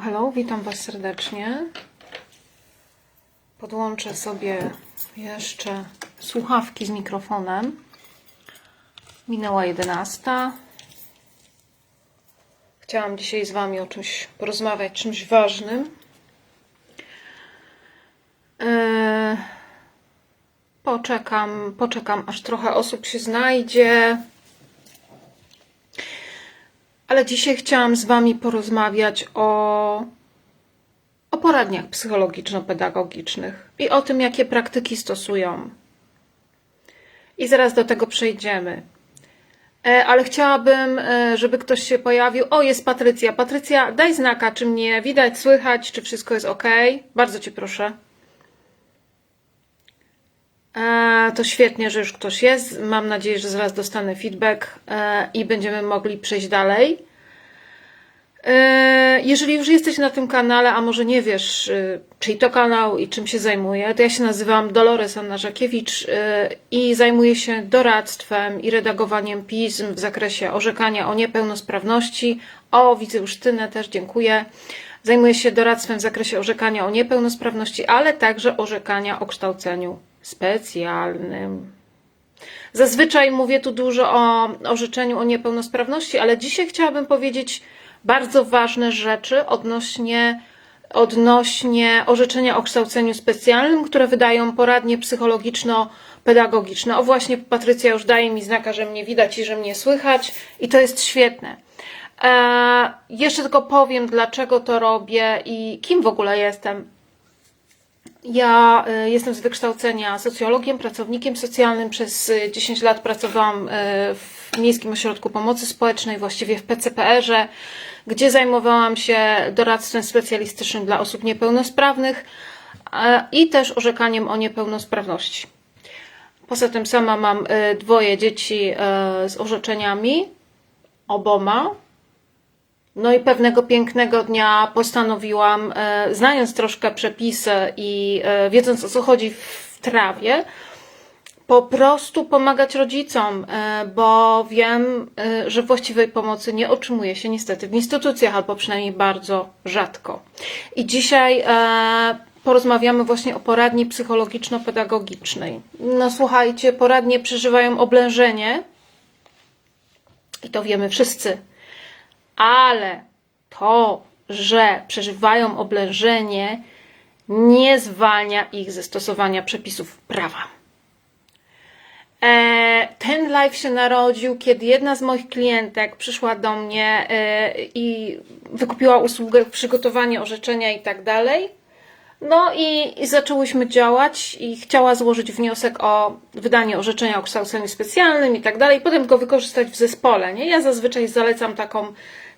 hello, witam Was serdecznie. Podłączę sobie jeszcze słuchawki z mikrofonem. Minęła 11. Chciałam dzisiaj z Wami o czymś porozmawiać, czymś ważnym. Eee, Poczekam, poczekam, aż trochę osób się znajdzie. Ale dzisiaj chciałam z Wami porozmawiać o, o poradniach psychologiczno-pedagogicznych i o tym, jakie praktyki stosują. I zaraz do tego przejdziemy. E, Ale chciałabym, e, żeby ktoś się pojawił. O, jest Patrycja. Patrycja, daj znaka, czy mnie widać, słychać, czy wszystko jest ok. Bardzo Cię proszę. E, To świetnie, że już ktoś jest. Mam nadzieję, że zaraz dostanę feedback e, i będziemy mogli przejść dalej. E, Jeżeli już jesteś na tym kanale, a może nie wiesz, e, czyj to kanał i czym się zajmuję, to ja się nazywam Dolores Anna Żakiewicz e, i zajmuję się doradztwem i redagowaniem pism w zakresie orzekania o niepełnosprawności. O, widzę już Tynę, też dziękuję. Zajmuję się doradztwem w zakresie orzekania o niepełnosprawności, ale także orzekania o kształceniu specjalnym. Zazwyczaj mówię tu dużo o orzeczeniu o niepełnosprawności, ale dzisiaj chciałabym powiedzieć bardzo ważne rzeczy odnośnie, odnośnie orzeczenia o kształceniu specjalnym, które wydają poradnie psychologiczno-pedagogiczne. O właśnie, Patrycja już daje mi znaka, że mnie widać i że mnie słychać i to jest świetne. Eee, jeszcze tylko powiem, dlaczego to robię i kim w ogóle jestem. Ja y, jestem z wykształcenia socjologiem, pracownikiem socjalnym. Przez y, 10 lat pracowałam y, w Miejskim Ośrodku Pomocy Społecznej, właściwie w PCPR-ze, gdzie zajmowałam się doradztwem specjalistycznym dla osób niepełnosprawnych e, i też orzekaniem o niepełnosprawności. Poza tym sama mam dwoje dzieci e, z orzeczeniami, oboma. No i pewnego pięknego dnia postanowiłam, e, znając troszkę przepisy i e, wiedząc o co chodzi w trawie, po prostu pomagać rodzicom, e, bo wiem, że właściwej pomocy nie otrzymuje się niestety w instytucjach, albo przynajmniej bardzo rzadko. I dzisiaj porozmawiamy właśnie o poradni psychologiczno-pedagogicznej. No słuchajcie, poradnie przeżywają oblężenie i to wiemy wszyscy ale to, że przeżywają oblężenie, nie zwalnia ich ze stosowania przepisów prawa. E, Ten live się narodził, kiedy jedna z moich klientek przyszła do mnie e, i wykupiła usługę przygotowania orzeczenia i tak dalej. No i, i zaczęłyśmy działać i chciała złożyć wniosek o wydanie orzeczenia o kształceniu specjalnym i tak dalej, potem go wykorzystać w zespole. Nie? Ja zazwyczaj zalecam taką,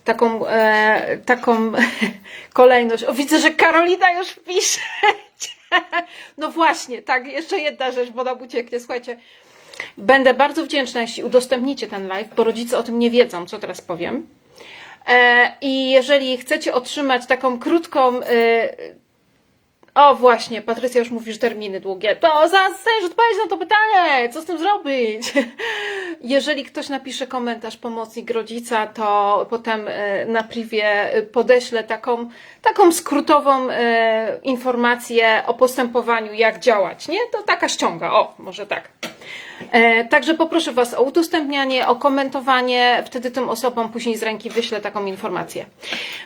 taką, e, taką kolejność. O, widzę, że Karolina już pisze. No właśnie, tak, jeszcze jedna rzecz, bo nam ucieknie. Słuchajcie, będę bardzo wdzięczna, jeśli udostępnicie ten live, bo rodzice o tym nie wiedzą, co teraz powiem. E, I jeżeli chcecie otrzymać taką krótką, e, o właśnie, Patrycja już mówi, że terminy długie. To zaraz chcesz odpowiedzieć na to pytanie, co z tym zrobić? Jeżeli ktoś napisze komentarz pomocnik rodzica, to potem e, na privie podeślę taką, taką skrótową e, informację o postępowaniu, jak działać, nie? To taka ściąga, o, może tak. E, Także poproszę Was o udostępnianie, o komentowanie, wtedy tym osobom później z ręki wyślę taką informację.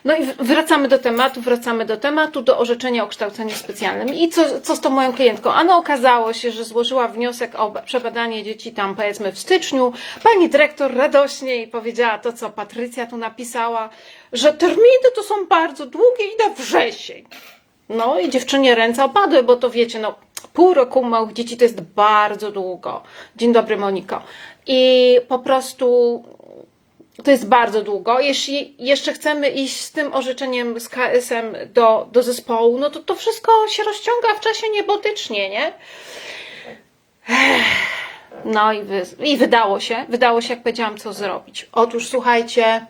No i wracamy do tematu, wracamy do tematu, do orzeczenia o kształceniu specjalnym. I co, co z tą moją klientką? Ano okazało się, że złożyła wniosek o ba- przebadanie dzieci tam powiedzmy w styczniu. Pani dyrektor radośnie jej powiedziała to, co Patrycja tu napisała, że terminy to są bardzo długie i na wrzesień. No i dziewczynie ręce opadły, bo to wiecie, no pół roku małych dzieci to jest bardzo długo. Dzień dobry Moniko. I po prostu to jest bardzo długo. Jeśli jeszcze chcemy iść z tym orzeczeniem z KS-em do, do zespołu, no to to wszystko się rozciąga w czasie niebotycznie, nie? No i, wy, i wydało się, wydało się, jak powiedziałam, co zrobić. Otóż słuchajcie,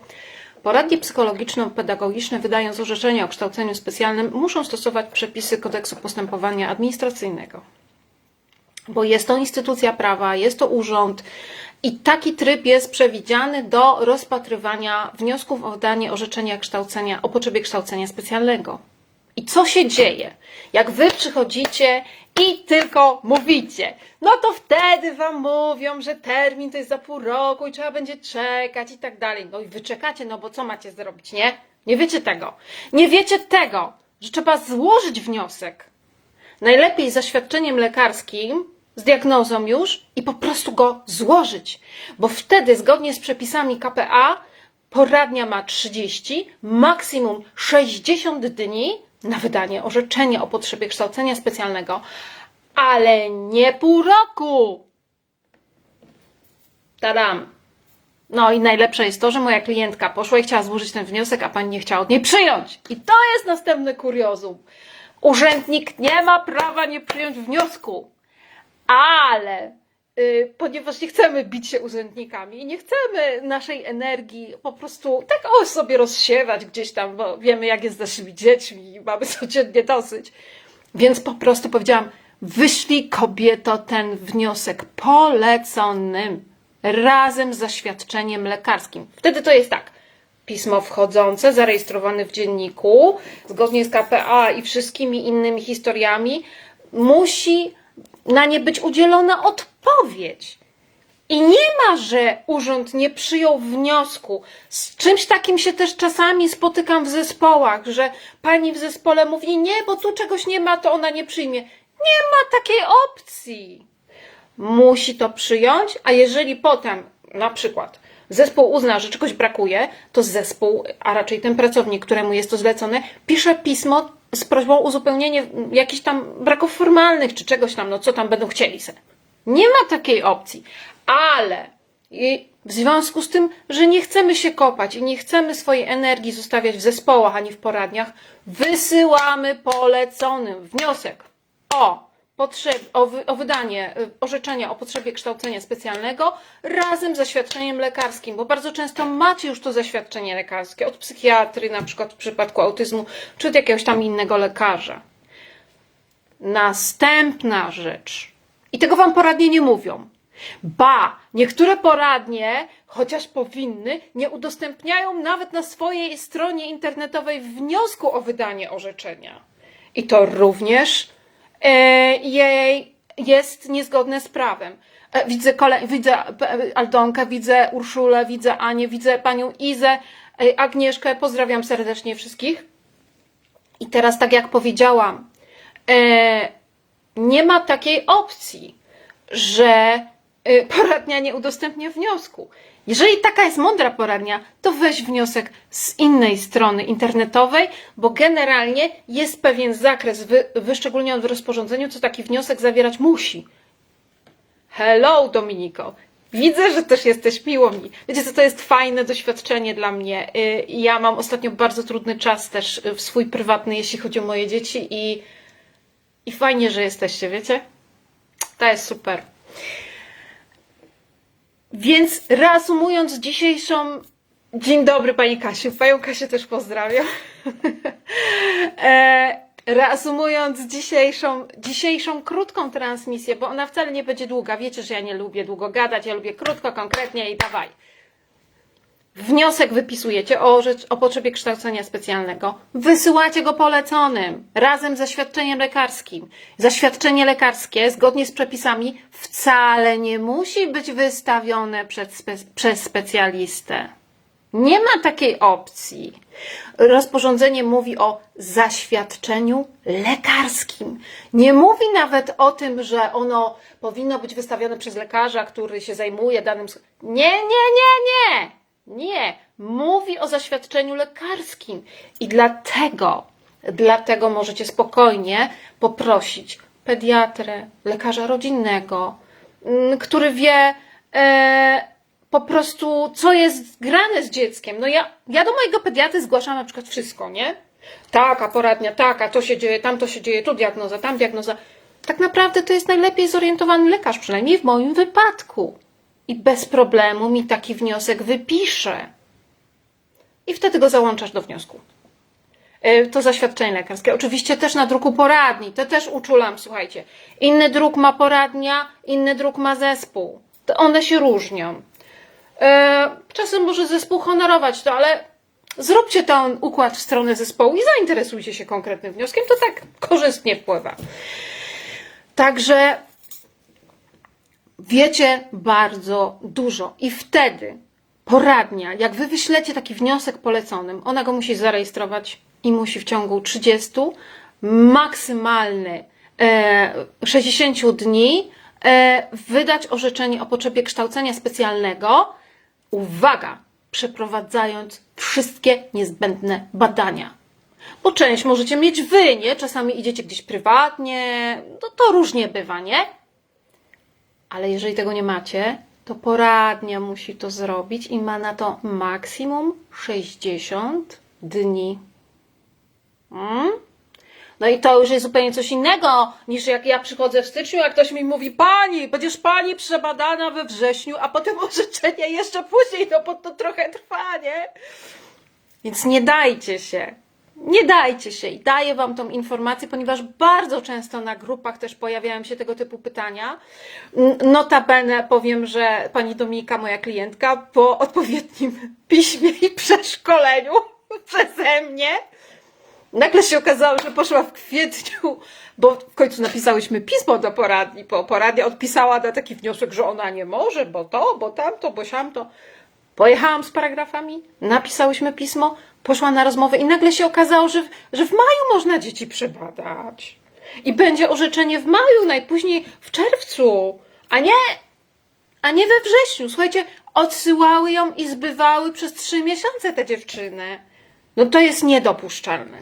poradnie psychologiczno-pedagogiczne, wydając orzeczenia o kształceniu specjalnym, muszą stosować przepisy kodeksu postępowania administracyjnego. Bo jest to instytucja prawa, jest to urząd I taki tryb jest przewidziany do rozpatrywania wniosków o wydanie orzeczenia kształcenia, o potrzebie kształcenia specjalnego. Co się dzieje? Jak wy przychodzicie i tylko mówicie, no to wtedy wam mówią, że termin to jest za pół roku i trzeba będzie czekać i tak dalej. No i wy czekacie, no bo co macie zrobić, nie? Nie wiecie tego. Nie wiecie tego, że trzeba złożyć wniosek. Najlepiej z zaświadczeniem lekarskim, z diagnozą już i po prostu go złożyć, bo wtedy zgodnie z przepisami KPA poradnia ma 30, maksimum 60 dni na wydanie orzeczenia o potrzebie kształcenia specjalnego, ale nie pół roku. Tadam. No i najlepsze jest to, że moja klientka poszła i chciała złożyć ten wniosek, a pani nie chciała od niej przyjąć. I to jest następny kuriozum. Urzędnik nie ma prawa nie przyjąć wniosku, ale ponieważ nie chcemy bić się urzędnikami i nie chcemy naszej energii po prostu tak o sobie rozsiewać gdzieś tam, bo wiemy jak jest z naszymi dziećmi i mamy codziennie dosyć. Więc po prostu powiedziałam, wyślij kobieto ten wniosek poleconym razem z zaświadczeniem lekarskim. Wtedy to jest tak. Pismo wchodzące, zarejestrowane w dzienniku, zgodnie z KPA i wszystkimi innymi historiami, musi na nie być udzielona odpowiedź. I nie ma, że urząd nie przyjął wniosku. Z czymś takim się też czasami spotykam w zespołach, że pani w zespole mówi: Nie, bo tu czegoś nie ma, to ona nie przyjmie. Nie ma takiej opcji. Musi to przyjąć, a jeżeli potem, na przykład, zespół uzna, że czegoś brakuje, to zespół, a raczej ten pracownik, któremu jest to zlecone, pisze pismo z prośbą o uzupełnienie jakichś tam braków formalnych czy czegoś tam, no co tam będą chcieli se. Nie ma takiej opcji, ale w związku z tym, że nie chcemy się kopać i nie chcemy swojej energii zostawiać w zespołach ani w poradniach, wysyłamy poleconym wniosek o, potrzeb, o, wy, o wydanie y, orzeczenia o potrzebie kształcenia specjalnego razem z zaświadczeniem lekarskim, bo bardzo często macie już to zaświadczenie lekarskie od psychiatry, na przykład w przypadku autyzmu, czy od jakiegoś tam innego lekarza. Następna rzecz. I tego wam poradnie nie mówią. Ba, niektóre poradnie, chociaż powinny, nie udostępniają nawet na swojej stronie internetowej wniosku o wydanie orzeczenia. I to również e, jej jest niezgodne z prawem. E, Widzę, kole, widzę e, Aldonkę, widzę Urszulę, widzę Anię, widzę panią Izę, Agnieszkę. Pozdrawiam serdecznie wszystkich. I teraz, tak jak powiedziałam, nie ma takiej opcji, że y, poradnia nie udostępnia wniosku. Jeżeli taka jest mądra poradnia, to weź wniosek z innej strony internetowej, bo generalnie jest pewien zakres wy, wyszczególniony w rozporządzeniu, co taki wniosek zawierać musi. Hello, Dominiko. Widzę, że też jesteś miło mi. Wiecie, co to jest fajne doświadczenie dla mnie. Y, Ja mam ostatnio bardzo trudny czas też w swój prywatny, jeśli chodzi o moje dzieci i, i fajnie, że jesteście, wiecie? To jest super. Więc reasumując dzisiejszą. Dzień dobry Pani Kasiu. Panią Kasię też pozdrawiam. e, reasumując dzisiejszą, dzisiejszą krótką transmisję, bo ona wcale nie będzie długa. Wiecie, że ja nie lubię długo gadać, ja lubię krótko, konkretnie i dawaj. Wniosek wypisujecie o, rzecz, o potrzebie kształcenia specjalnego. Wysyłacie go poleconym, razem z zaświadczeniem lekarskim. Zaświadczenie lekarskie, zgodnie z przepisami, wcale nie musi być wystawione przed spe, przez specjalistę. Nie ma takiej opcji. Rozporządzenie mówi o zaświadczeniu lekarskim. Nie mówi nawet o tym, że ono powinno być wystawione przez lekarza, który się zajmuje danym. Nie, nie, nie, nie. Nie. Mówi o zaświadczeniu lekarskim. I dlatego, dlatego możecie spokojnie poprosić pediatrę, lekarza rodzinnego, mm, który wie, e, po prostu, co jest grane z dzieckiem. No ja, ja do mojego pediatry zgłaszam na przykład wszystko, nie? Taka poradnia, taka, to się dzieje, tam to się dzieje, tu diagnoza, tam diagnoza. Tak naprawdę to jest najlepiej zorientowany lekarz, przynajmniej w moim wypadku. I bez problemu mi taki wniosek wypisze. I wtedy go załączasz do wniosku. E, To zaświadczenie lekarskie. Oczywiście też na druku poradni. To też uczulam, słuchajcie. Inny druk ma poradnia, inny druk ma zespół. to one się różnią. E, czasem może zespół honorować to, ale zróbcie ten układ w stronę zespołu i zainteresujcie się konkretnym wnioskiem, to tak korzystnie wpływa. Także wiecie bardzo dużo i wtedy poradnia, jak wy wyślecie taki wniosek poleconym, ona go musi zarejestrować i musi w ciągu 30 maksymalny e, 60 dni e, wydać orzeczenie o potrzebie kształcenia specjalnego. Uwaga! Przeprowadzając wszystkie niezbędne badania. Bo część możecie mieć wy, nie? Czasami idziecie gdzieś prywatnie, no to różnie bywa, nie? Ale jeżeli tego nie macie, to poradnia musi to zrobić i ma na to maksimum 60 dni. Mm? No i to już jest zupełnie coś innego niż jak ja przychodzę w styczniu, a ktoś mi mówi, pani, będziesz pani przebadana we wrześniu, a potem orzeczenie jeszcze później, no bo to trochę trwa, nie? Więc nie dajcie się. Nie dajcie się i daję Wam tą informację, ponieważ bardzo często na grupach też pojawiają się tego typu pytania. Notabene powiem, że pani Dominika, moja klientka, po odpowiednim piśmie i przeszkoleniu przeze mnie, nagle się okazało, że poszła w kwietniu, bo w końcu napisałyśmy pismo do poradni, bo poradnia odpisała na taki wniosek, że ona nie może, bo to, bo tamto, bo siamto. Pojechałam z paragrafami, napisałyśmy pismo, poszła na rozmowę i nagle się okazało, że, że w maju można dzieci przebadać. I będzie orzeczenie w maju, najpóźniej w czerwcu, a nie, a nie we wrześniu. Słuchajcie, odsyłały ją i zbywały przez trzy miesiące te dziewczyny. No to jest niedopuszczalne.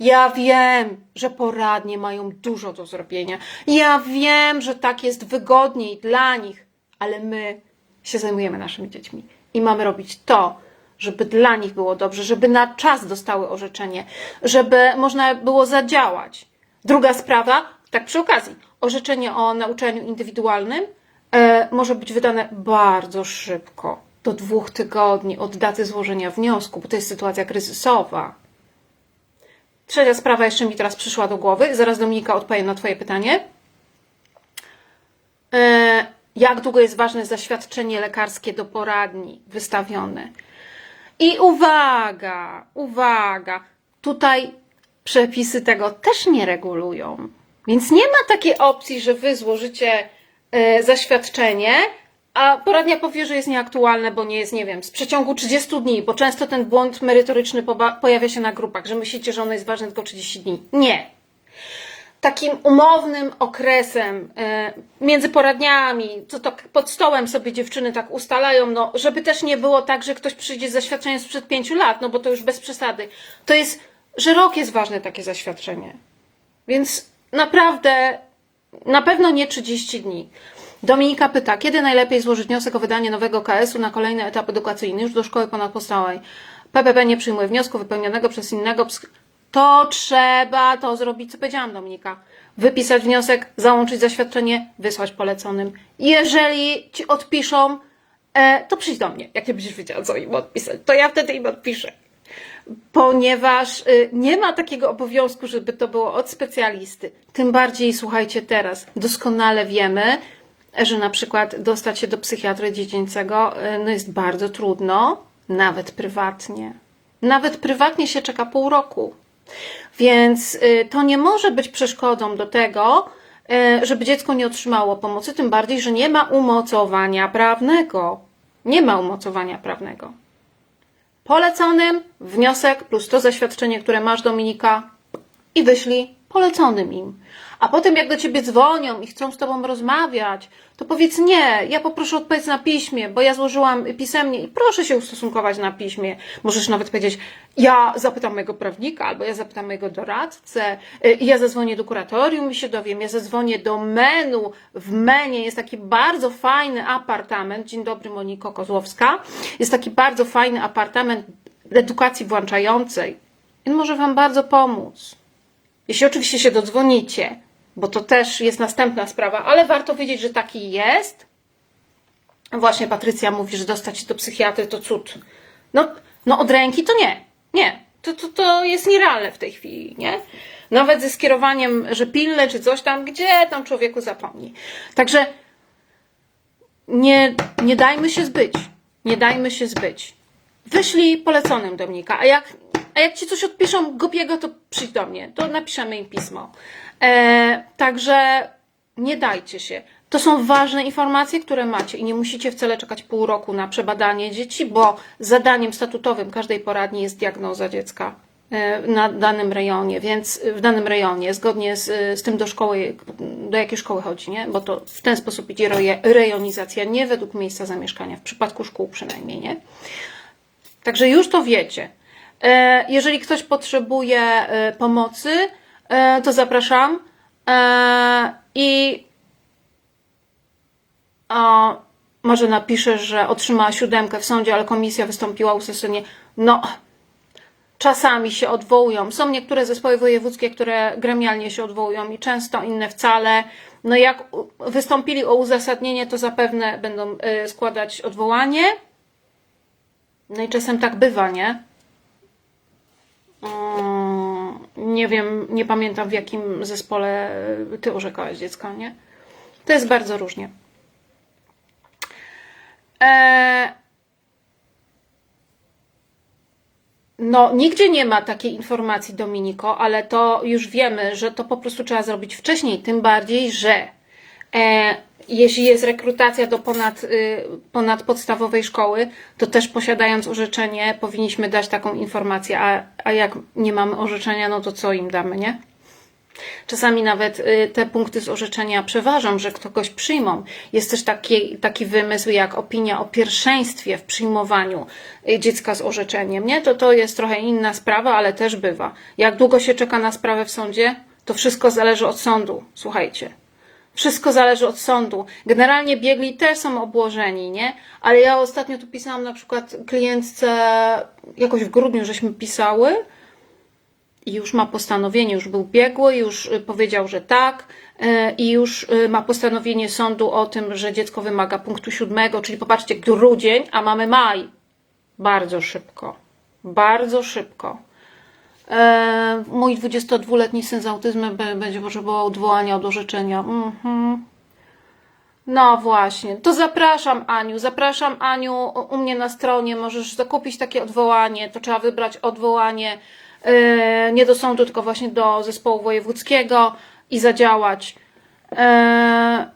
Ja wiem, że poradnie mają dużo do zrobienia. Ja wiem, że tak jest wygodniej dla nich, ale my się zajmujemy naszymi dziećmi i mamy robić to, żeby dla nich było dobrze, żeby na czas dostały orzeczenie, żeby można było zadziałać. Druga sprawa, tak przy okazji, orzeczenie o nauczaniu indywidualnym e, może być wydane bardzo szybko, do dwóch tygodni od daty złożenia wniosku, bo to jest sytuacja kryzysowa. Trzecia sprawa jeszcze mi teraz przyszła do głowy. Zaraz Dominika odpowiem na Twoje pytanie. E, Jak długo jest ważne zaświadczenie lekarskie do poradni wystawione? I uwaga, uwaga, tutaj przepisy tego też nie regulują. Więc nie ma takiej opcji, że wy złożycie e, zaświadczenie, a poradnia powie, że jest nieaktualne, bo nie jest, nie wiem, z przeciągu 30 dni, bo często ten błąd merytoryczny pojawia się na grupach, że myślicie, że ono jest ważne tylko 30 dni. Nie. Takim umownym okresem e, między poradniami, co to pod stołem sobie dziewczyny tak ustalają, no, żeby też nie było tak, że ktoś przyjdzie z zaświadczeniem sprzed pięciu lat, no bo to już bez przesady. To jest, że rok jest ważne takie zaświadczenie. Więc naprawdę, na pewno nie 30 dni. Dominika pyta, kiedy najlepiej złożyć wniosek o wydanie nowego KS-u na kolejny etap edukacyjny, już do szkoły ponadpodstawowej. PPP nie przyjmuje wniosku wypełnionego przez innego. To trzeba to zrobić, co powiedziałam, Dominika. Wypisać wniosek, załączyć zaświadczenie, wysłać poleconym. Jeżeli ci odpiszą, e, to przyjdź do mnie, jak nie będziesz wiedziała, co im odpisać. To ja wtedy im odpiszę ponieważ y, nie ma takiego obowiązku, żeby to było od specjalisty. Tym bardziej, słuchajcie, teraz doskonale wiemy, że na przykład dostać się do psychiatry dziecięcego y, no jest bardzo trudno, nawet prywatnie. Nawet prywatnie się czeka pół roku. Więc y, to nie może być przeszkodą do tego, y, żeby dziecko nie otrzymało pomocy, tym bardziej, że nie ma umocowania prawnego. Nie ma umocowania prawnego poleconym, wniosek plus to zaświadczenie, które masz Dominika i wyślij poleconym im. A potem jak do ciebie dzwonią i chcą z tobą rozmawiać, to powiedz nie, ja poproszę odpowiedź na piśmie, bo ja złożyłam pisemnie i proszę się ustosunkować na piśmie. Możesz nawet powiedzieć, ja zapytam mojego prawnika, albo ja zapytam mojego doradcę, y, ja zadzwonię do kuratorium i się dowiem, ja zadzwonię do menu. W menie jest taki bardzo fajny apartament. Dzień dobry, Moniko Kozłowska. Jest taki bardzo fajny apartament edukacji włączającej. On może Wam bardzo pomóc. Jeśli oczywiście się dodzwonicie, bo to też jest następna sprawa, ale warto wiedzieć, że taki jest. Właśnie Patrycja mówi, że dostać się do psychiatry to cud. No, no od ręki to nie. Nie. To, to, to jest nierealne w tej chwili, nie? Nawet ze skierowaniem, że pilne czy coś tam, gdzie tam człowieku zapomni. Także nie, nie dajmy się zbyć. Nie dajmy się zbyć. Wyślij poleconym Dominika, a jak, a jak ci coś odpiszą głupiego, to przyjdź do mnie, to napiszemy im pismo. E, także nie dajcie się. To są ważne informacje, które macie i nie musicie wcale czekać pół roku na przebadanie dzieci, bo zadaniem statutowym każdej poradni jest diagnoza dziecka e, na danym rejonie, więc w danym rejonie, zgodnie z, z tym do szkoły, do jakiej szkoły chodzi, nie? Bo to w ten sposób idzie rejonizacja, nie według miejsca zamieszkania, w przypadku szkół przynajmniej, nie? Także już to wiecie. E, Jeżeli ktoś potrzebuje e, pomocy, to zapraszam. E, I a, może napisze, że otrzymała siódemkę w sądzie, ale komisja wystąpiła o uzasadnienie. No, czasami się odwołują. Są niektóre zespoły wojewódzkie, które gremialnie się odwołują i często inne wcale. No jak wystąpili o uzasadnienie, to zapewne będą y, składać odwołanie. No i czasem tak bywa, nie? Mm, Nie wiem, nie pamiętam w jakim zespole y, ty orzekałeś dziecko, nie? To jest bardzo różnie. Eee, No, nigdzie nie ma takiej informacji, Dominiko, ale to już wiemy, że to po prostu trzeba zrobić wcześniej. Tym bardziej, że e, jeśli jest rekrutacja do ponad, y, ponadpodstawowej szkoły, to też posiadając orzeczenie, powinniśmy dać taką informację. A, a jak nie mamy orzeczenia, no to co im damy, nie? Czasami nawet y, te punkty z orzeczenia przeważą, że kogoś przyjmą. Jest też taki, taki wymysł jak opinia o pierwszeństwie w przyjmowaniu y, dziecka z orzeczeniem. Nie? To to jest trochę inna sprawa, ale też bywa. Jak długo się czeka na sprawę w sądzie, to wszystko zależy od sądu. Słuchajcie. Wszystko zależy od sądu. Generalnie biegli też są obłożeni, nie? Ale ja ostatnio tu pisałam na przykład klientce, jakoś w grudniu żeśmy pisały, i już ma postanowienie, już był biegły, już y, powiedział, że tak, y, i już y, ma postanowienie sądu o tym, że dziecko wymaga punktu siódmego, czyli popatrzcie, grudzień, a mamy maj. Bardzo szybko. Bardzo szybko. E, Mój 22-letni syn z autyzmem będzie potrzebował odwołania od orzeczenia. Mhm. No właśnie, to zapraszam Aniu, zapraszam Aniu u mnie na stronie, możesz zakupić takie odwołanie, to trzeba wybrać odwołanie e, nie do sądu, tylko właśnie do zespołu wojewódzkiego i zadziałać. E,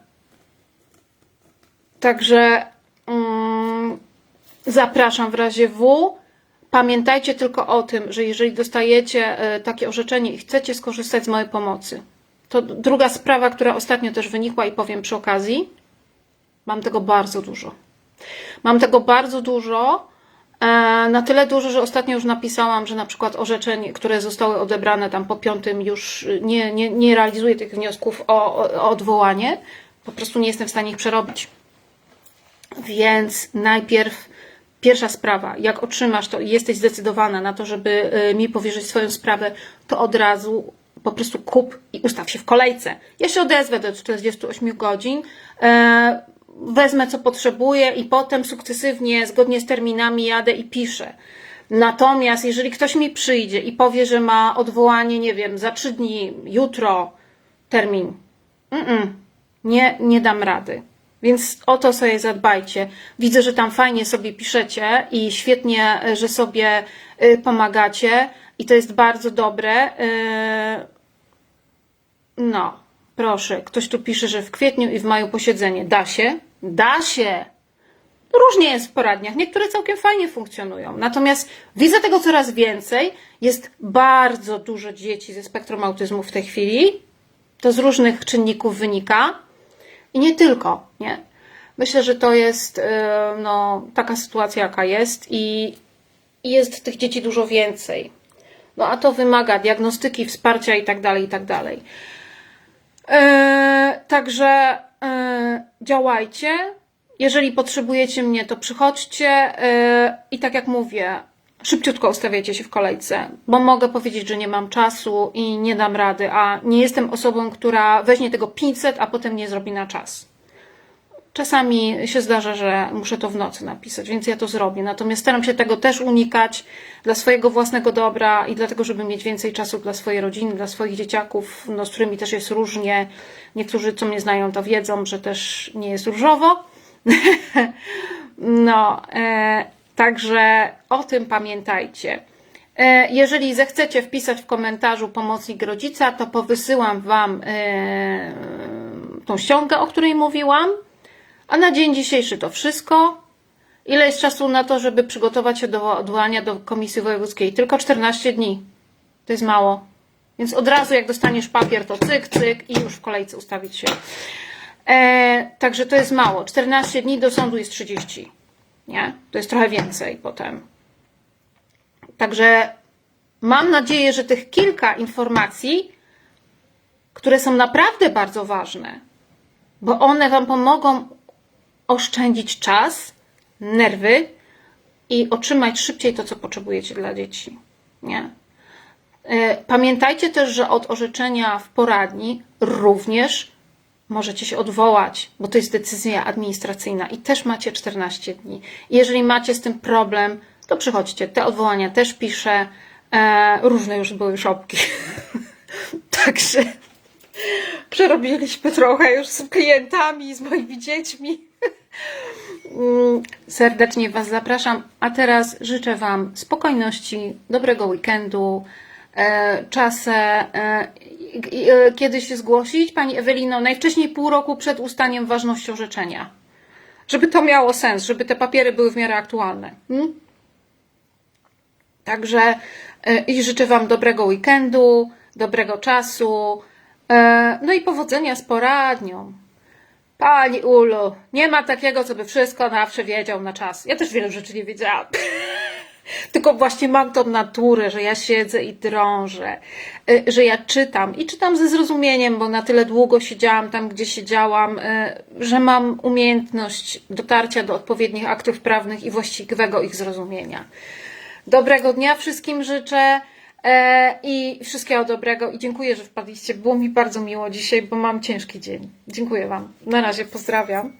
Także mm, zapraszam w razie W. Pamiętajcie tylko o tym, że jeżeli dostajecie e, takie orzeczenie i chcecie skorzystać z mojej pomocy, to druga sprawa, która ostatnio też wynikła i powiem przy okazji, mam tego bardzo dużo. Mam tego bardzo dużo, e, na tyle dużo, że ostatnio już napisałam, że na przykład orzeczeń, które zostały odebrane tam po piątym już nie, nie, nie realizuję tych wniosków o, o odwołanie. Po prostu nie jestem w stanie ich przerobić. Więc najpierw pierwsza sprawa, jak otrzymasz to i jesteś zdecydowana na to, żeby y, mi powierzyć swoją sprawę, to od razu po prostu kup i ustaw się w kolejce. Ja się odezwę do 48 godzin, e, wezmę co potrzebuję i potem sukcesywnie, zgodnie z terminami jadę i piszę. Natomiast jeżeli ktoś mi przyjdzie i powie, że ma odwołanie, nie wiem, za trzy dni, jutro termin, Mm-mm. Nie, nie dam rady. Więc o to sobie zadbajcie. Widzę, że tam fajnie sobie piszecie i świetnie, e, że sobie y, pomagacie i to jest bardzo dobre. Y, No, proszę, ktoś tu pisze, że w kwietniu i w maju posiedzenie. Da się? Da się! Różnie jest w poradniach. Niektóre całkiem fajnie funkcjonują. Natomiast widzę tego coraz więcej. Jest bardzo dużo dzieci ze spektrum autyzmu w tej chwili. To z różnych czynników wynika. I nie tylko, nie? Myślę, że to jest yy, no, taka sytuacja, jaka jest i jest tych dzieci dużo więcej. No a to wymaga diagnostyki, wsparcia i dalej, i tak dalej. Yy, Także yy, działajcie. Jeżeli potrzebujecie mnie, to przychodźcie yy, i tak jak mówię, szybciutko ustawiajcie się w kolejce, bo mogę powiedzieć, że nie mam czasu i nie dam rady, a nie jestem osobą, która weźmie tego 500, a potem nie zrobi na czas. Czasami się zdarza, że muszę to w nocy napisać, więc ja to zrobię. Natomiast staram się tego też unikać dla swojego własnego dobra i dlatego, żeby mieć więcej czasu dla swojej rodziny, dla swoich dzieciaków, no, z którymi też jest różnie. Niektórzy, co mnie znają, to wiedzą, że też nie jest różowo. No, e, także o tym pamiętajcie. E, jeżeli zechcecie wpisać w komentarzu pomocnik rodzica, to powysyłam Wam e, tą ściągę, o której mówiłam. A na dzień dzisiejszy to wszystko. Ile jest czasu na to, żeby przygotować się do odwołania do Komisji Wojewódzkiej? Tylko 14 dni. To jest mało. Więc od razu, jak dostaniesz papier, to cyk, cyk i już w kolejce ustawić się. E, także to jest mało. 14 dni do sądu jest 30. Nie? To jest trochę więcej potem. Także mam nadzieję, że tych kilka informacji, które są naprawdę bardzo ważne, bo one Wam pomogą oszczędzić czas, nerwy i otrzymać szybciej to, co potrzebujecie dla dzieci. Nie? E, Pamiętajcie też, że od orzeczenia w poradni również możecie się odwołać, bo to jest decyzja administracyjna i też macie 14 dni. Jeżeli macie z tym problem, to przychodźcie. Te odwołania też piszę. E, różne już były szopki. Także przerobiliśmy trochę już z klientami, z moimi dziećmi. Mm, Serdecznie Was zapraszam, a teraz życzę Wam spokojności, dobrego weekendu, e, czasę. E, e, kiedy się zgłosić, Pani Ewelino? Najwcześniej pół roku przed ustaniem ważności orzeczenia. Żeby to miało sens, żeby te papiery były w miarę aktualne. Hmm? Także i życzę Wam dobrego weekendu, dobrego czasu, no i powodzenia z poradnią. Pani Ulu, nie ma takiego, co by wszystko zawsze wiedział na czas. Ja też wiele rzeczy nie wiedziałam. Tylko właśnie mam tą naturę, że ja siedzę i drążę, y, że ja czytam i czytam ze zrozumieniem, bo na tyle długo siedziałam tam, gdzie siedziałam, y, że mam umiejętność dotarcia do odpowiednich aktów prawnych i właściwego ich zrozumienia. Dobrego dnia wszystkim życzę i wszystkiego dobrego i dziękuję, że wpadliście. Było mi bardzo miło dzisiaj, bo mam ciężki dzień. Dziękuję Wam. Na razie, pozdrawiam.